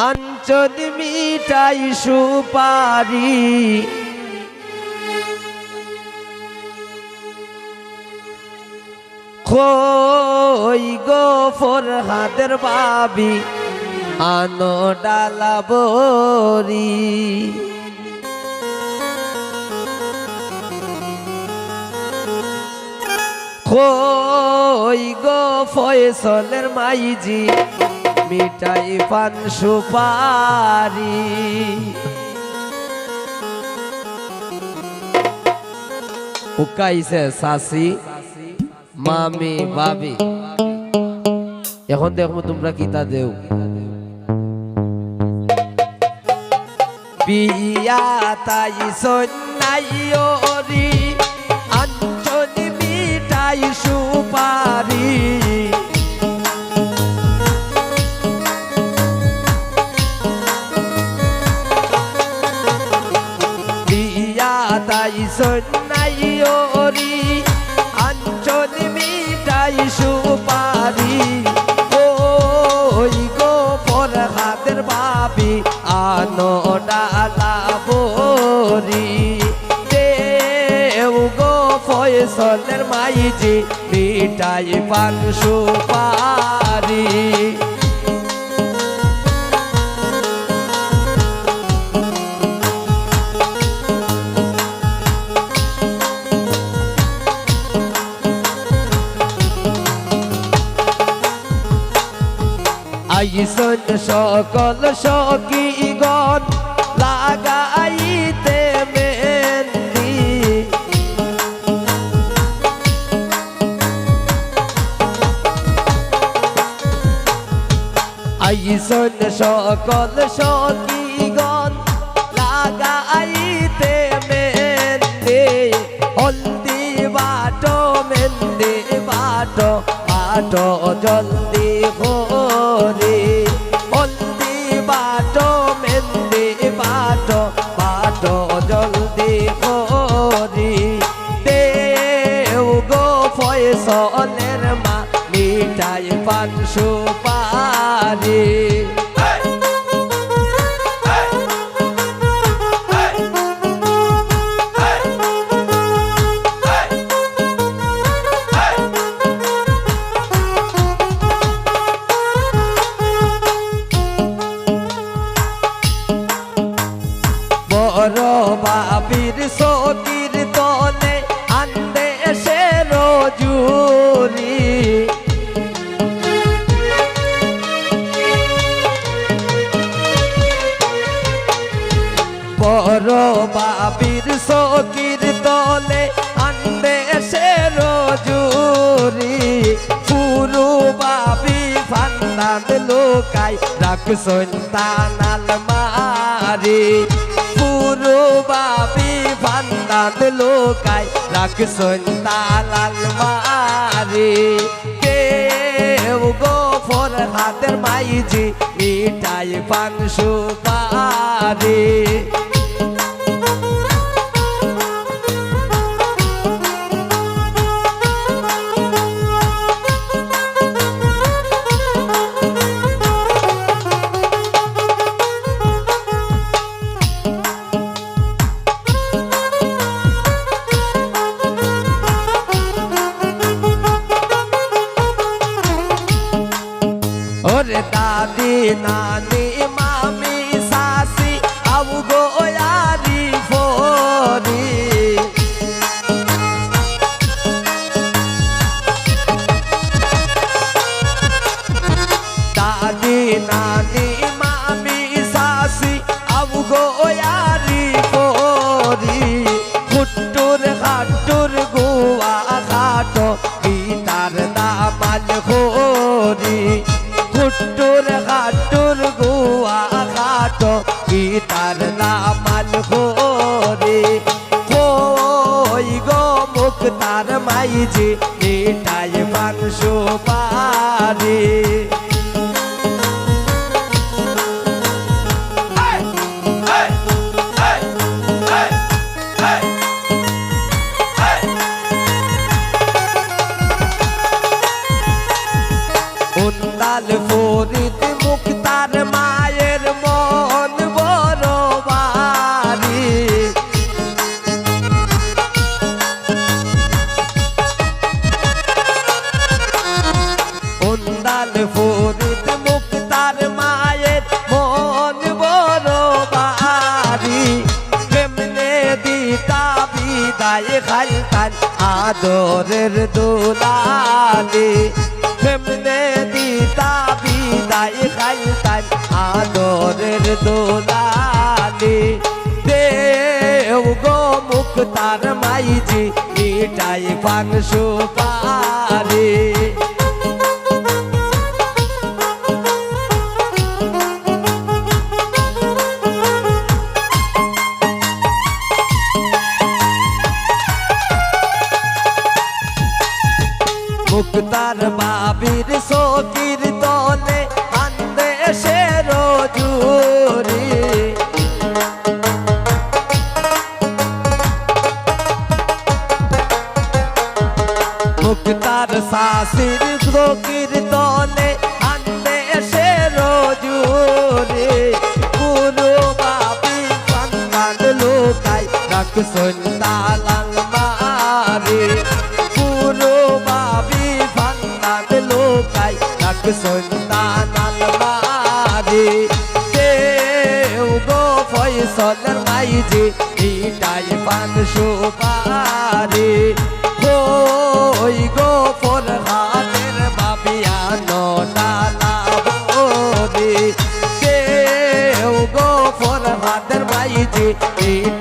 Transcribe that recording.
আঞ্চল মিটাই সুপারি। কই গো ফরহাদের বাবি আনো ডালাবরি কই গো ফয়সলের মাইজি মিঠাই পান সুপারি। উকাইছে সাসি, মামি ভাবি এখন দেখো তোমরা কিতা দেও। বিয়া তাই সন্ন্যাইরি ফয়সলের মাইজি মিঠাই পান সুপারি। আইসন সকল সখীগণ সকল সখীগণ লাগাইতে মেহেন্দি হলদি বাটো মেহেন্দি বাটো বাটো জলদি করে হলদি বাটো মেহেন্দি বাটো বাটো জলদি করে দেও গো ফয়সলের মা, মিঠাই পান বাবির সকির তলে আন্দে সে রজুরি। বড় বাবির সকির তলে আন্দে সে রজুরি। পুরু বাবি ফান্দান লোকাই রাখ সন্তানাল মারি। পুরু বাবি ফান্দান লোকাই রাখ সন্তানাল মারি। কেউ গো ফোর হাতের মাইজি, মিঠাই পান সুপারি। দাদি নানি মামি সাসি আবু গো ইয়ারি ফরি দাদি নানি মামি সাসি আবু গো ইয়ারি ফরি খুট্টুর খাট্টুর গুয়া খাটো গীতার দামাল খোরি तार माई जे ए टाइम मानसो पारे বিদায় খাইতান আদরের দুলালি। কেমনে দিতা বিদায় খাইতান আদরের দুলালি। দেও গো মুক্তার মাইজি, মিটাই পান সুপারি। সন্তানাল মারি দেও গো ফয়সলের মাইজি ইটাই পান সুপারি। ওই গো ফোর হাতের বাবিয়া নটালা বলি কেউ গো ফোর হাতের মাইজি ইটাই